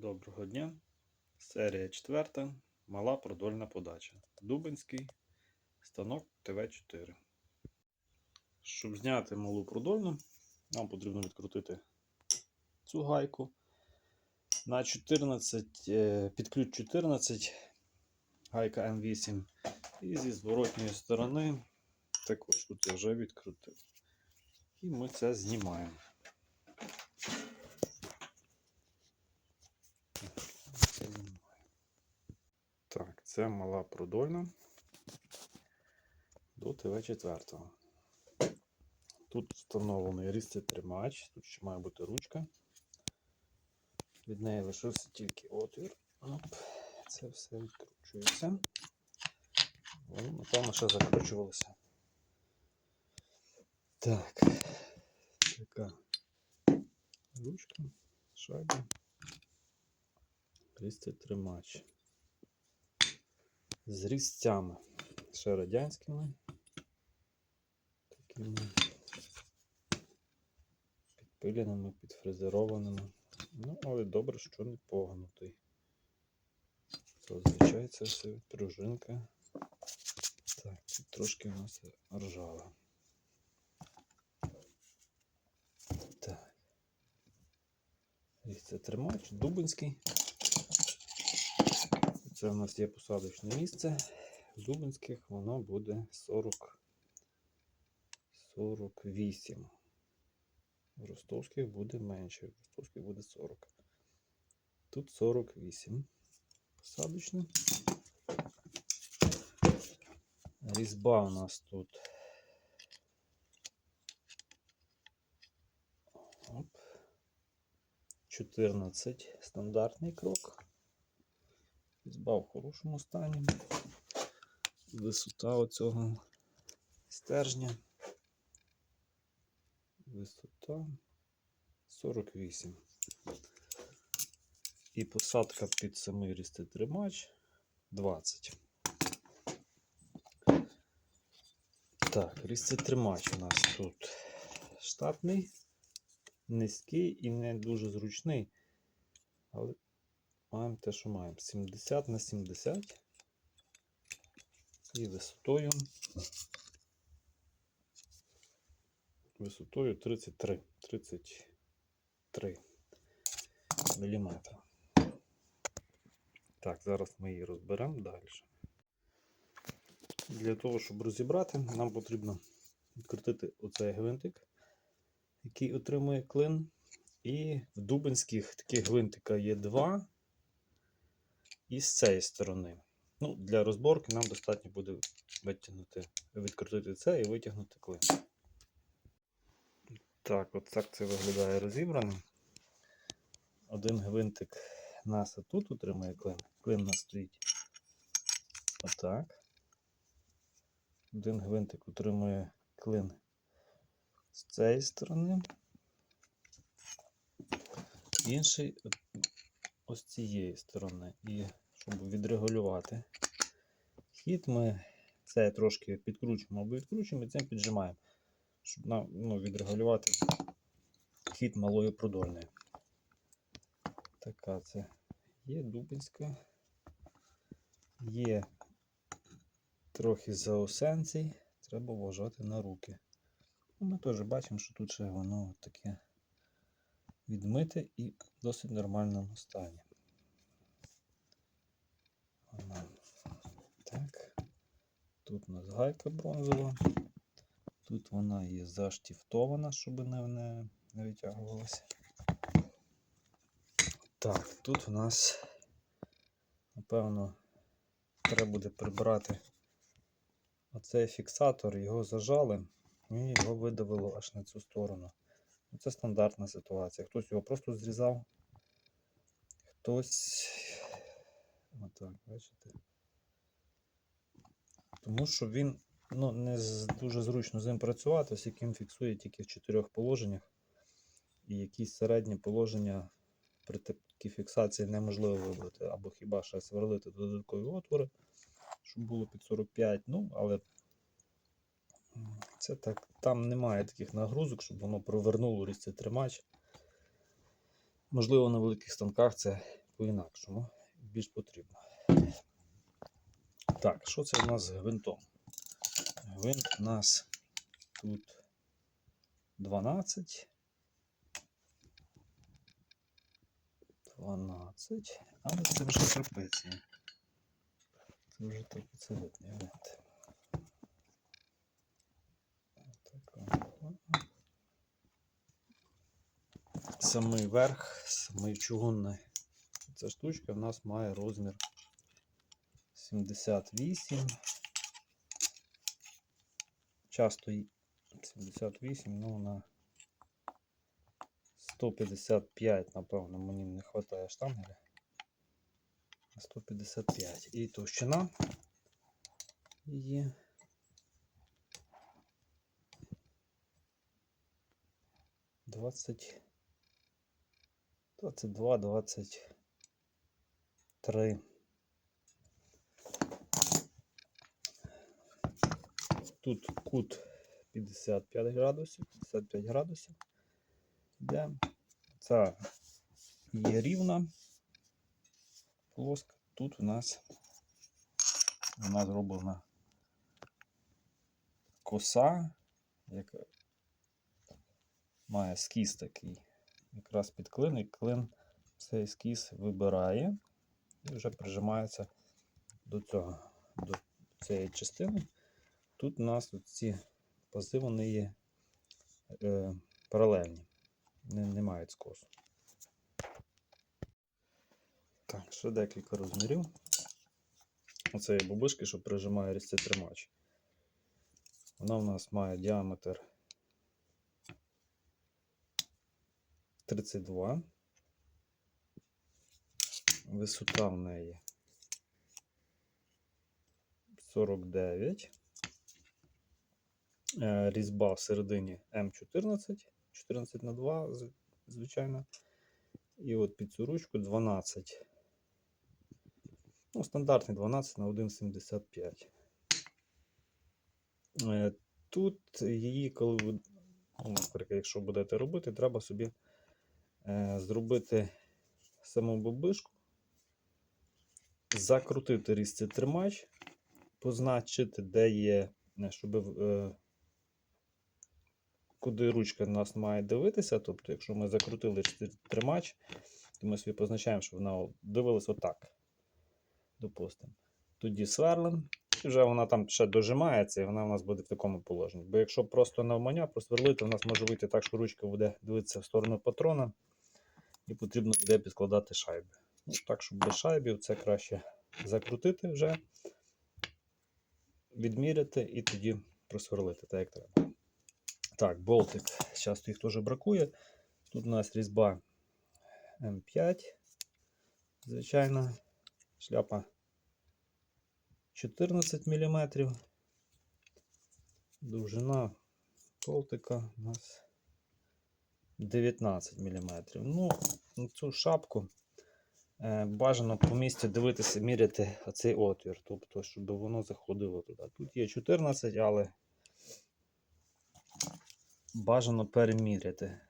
Доброго дня. Серія 4. Мала продольна подача. Дубинський станок ТВ4. Щоб зняти малу продольну, нам потрібно відкрутити цю гайку. На 14, е, під ключ 14 гайка М8. І зі зворотньої сторони також тут я вже відкрутив. І ми це знімаємо. Це знімаю. Так, це мала продольна до ТВ4. Тут встановлений різцетримач, тут ще має бути ручка. Від неї лишився тільки отвір. Оп. Це все відкручується. Воно, напевно, ще закручувалося. Так. Така ручка, шайба. Різцетримач. З різцями. Ще радянськими. Такими підпиленими, підфрезерованими. Ну, але добре, що не погнутий. Зазвичай це все пружинка. Так, тут трошки у нас ржава. Так. Це тримач, дубинський. Це у нас є посадочне місце. В Дубинських воно буде 40 48. В ростовських буде менше, в ростовських буде 40. Тут 48. Посадочне. Різьба у нас тут. Оп. 14 стандартний крок. Різьба в хорошому стані. Висота оцього стержня. Висота 48. І посадка під самий різцетримач 20. Так, різцетримач у нас тут штатний, низький і не дуже зручний. Але маємо те, що маємо. 70 на 70 і висотою. Висотою 33 33 міліметра. Так, зараз ми її розберемо далі. Для того, щоб розібрати, нам потрібно відкрутити оцей гвинтик, який отримує клин. І в дубинських таких гвинтика є два. І з цієї сторони. Ну, Для розборки нам достатньо буде витягнути, відкрутити це і витягнути клин. Так, от так це виглядає розібрано. Один гвинтик нас тут утримує клин. Клин у нас стоїть отак. Один гвинтик утримує клин з цієї сторони. Інший ось цієї сторони. І щоб відрегулювати хід, ми це трошки підкручуємо або відкручуємо і цим піджимаємо, щоб нам ну, відрегулювати хід малої продольної. Така це є дубинська, є трохи заосенцій, треба вважати на руки. Ну, Ми теж бачимо, що тут ще воно таке відмите і в досить нормальному стані. Так. Тут у нас гайка бронзова. Тут вона є заштіфтована, щоб не, не, не витягувалася. Так, тут у нас, напевно, треба буде прибрати оцей фіксатор, його зажали і його видавило аж на цю сторону. Це стандартна ситуація. Хтось його просто зрізав, хтось. Отак, бачите? Тому що він ну, не дуже зручно з ним працювати, з яким фіксує тільки в чотирьох положеннях. І якісь середні положення при такій фіксації неможливо вибрати. Або хіба ще сверлити додаткові отвори, щоб було під 45. Ну, але це так, там немає таких нагрузок, щоб воно провернуло різцетримач. Можливо, на великих станках це по-інакшому, більш потрібно. Так, що це у нас з гвинтом? Гвинт у нас тут 12. 12. Але це вже трапеція. Це вже трапецевидний гвинт. Така. Самий верх, самий чугунний. Ця штучка в нас має розмір 78. Часто 78, ну на 155, напевно, мені не вистачає штангеля. 155. І товщина її. Двадцять. Двадцять два, двадцять три. Тут кут 55 градусів, 55 градусів. Де ця є рівна плоска. Тут у нас вона зроблена коса, яка має скіс такий, якраз під клин, і клин цей скіс вибирає і вже прижимається до цього, до цієї частини. Тут у нас ці пази вони є е, паралельні, не, не мають скосу. Так, ще декілька розмірів. Оце є бубишки, що прижимає різці тримач. Вона в нас має діаметр 32. Висота в неї 49. Е, Різьба всередині М14, 14 на 2, звичайно. І от під цю ручку 12. Ну, стандартний 12 на 1,75. Е, Тут її, коли ви, ну, якщо будете робити, треба собі зробити саму бобишку, закрутити різці тримач, позначити, де є, е, щоб е, куди ручка нас має дивитися. Тобто, якщо ми закрутили тримач, то ми собі позначаємо, що вона дивилась отак. Допустимо. Тоді сверлим, і вже вона там ще дожимається, і вона у нас буде в такому положенні. Бо якщо просто навмання просверлити, у нас може вийти так, що ручка буде дивитися в сторону патрона, і потрібно буде підкладати шайби. Ну, так, щоб без шайбів, це краще закрутити вже, відміряти і тоді просверлити, так як треба. Так, болтик. Часто їх теж бракує. Тут у нас різьба М5. Звичайно, шляпа 14 мм. Довжина болтика у нас 19 мм. Ну, цю шапку е, бажано по місці дивитися, міряти оцей отвір, тобто, щоб воно заходило туди. Тут є 14, але бажано переміряти.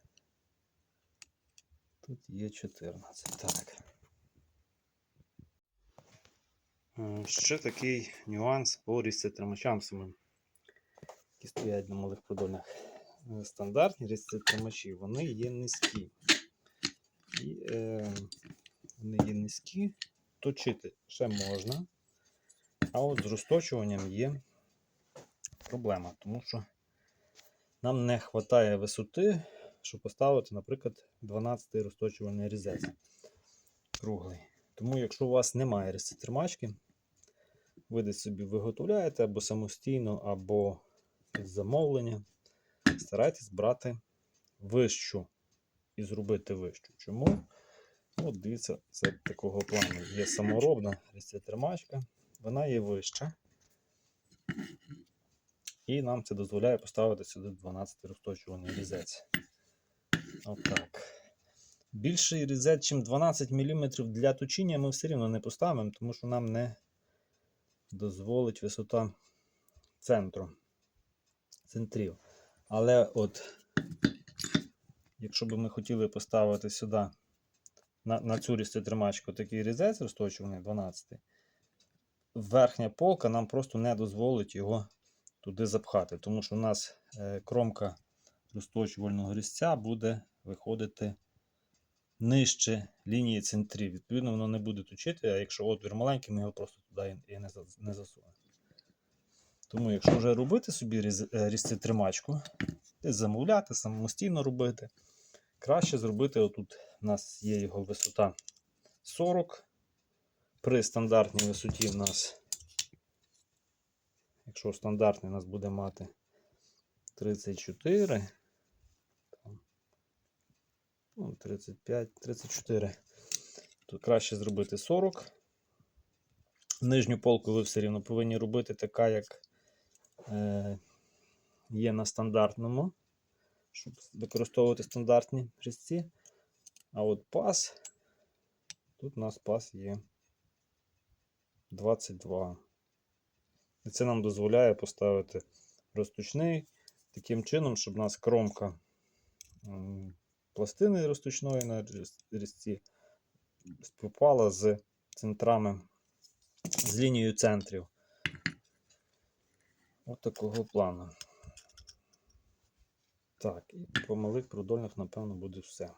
Тут є 14. Так. Е, Ще такий нюанс по різцетримачам які стоять на малих продольних. Е, Стандартні різцетримачі, вони є низькі. І е, вони є низькі, точити ще можна, а от з розточуванням є проблема, тому що нам не вистачає висоти, щоб поставити, наприклад, 12-й розточувальний різець круглий. Тому, якщо у вас немає різцетримачки, ви десь собі виготовляєте або самостійно, або з замовлення, старайтесь брати вищу і зробити вищу. Чому? Ну, От дивіться, це такого плану. Є саморобна різцетримачка, вона є вища. І нам це дозволяє поставити сюди 12 розточуваний різець. Отак. Більший різець, ніж 12 мм для точіння, ми все рівно не поставимо, тому що нам не дозволить висота центру, центрів. Але от, якщо б ми хотіли поставити сюди на, на цю різцетримачку такий різець розточуваний 12. Верхня полка нам просто не дозволить його туди запхати, тому що у нас е, кромка розточувального різця буде виходити нижче лінії центрів. Відповідно, воно не буде точити, а якщо отвір маленький, ми його просто туди і не, за- засунемо. Тому, якщо вже робити собі е, різцетримачку, десь замовляти, самостійно робити, краще зробити отут. У нас є його висота 40. При стандартній висоті в нас, якщо стандартний у нас буде мати 34, Ну, 35-34. Тут краще зробити 40. Нижню полку ви все рівно повинні робити така, як е, є на стандартному, щоб використовувати стандартні різці. А от пас, тут у нас пас є 22. І це нам дозволяє поставити розточний таким чином, щоб у нас кромка пластини розточної на різці співпала з центрами, з лінією центрів. От такого плану. Так, і по малих продольних, напевно, буде все.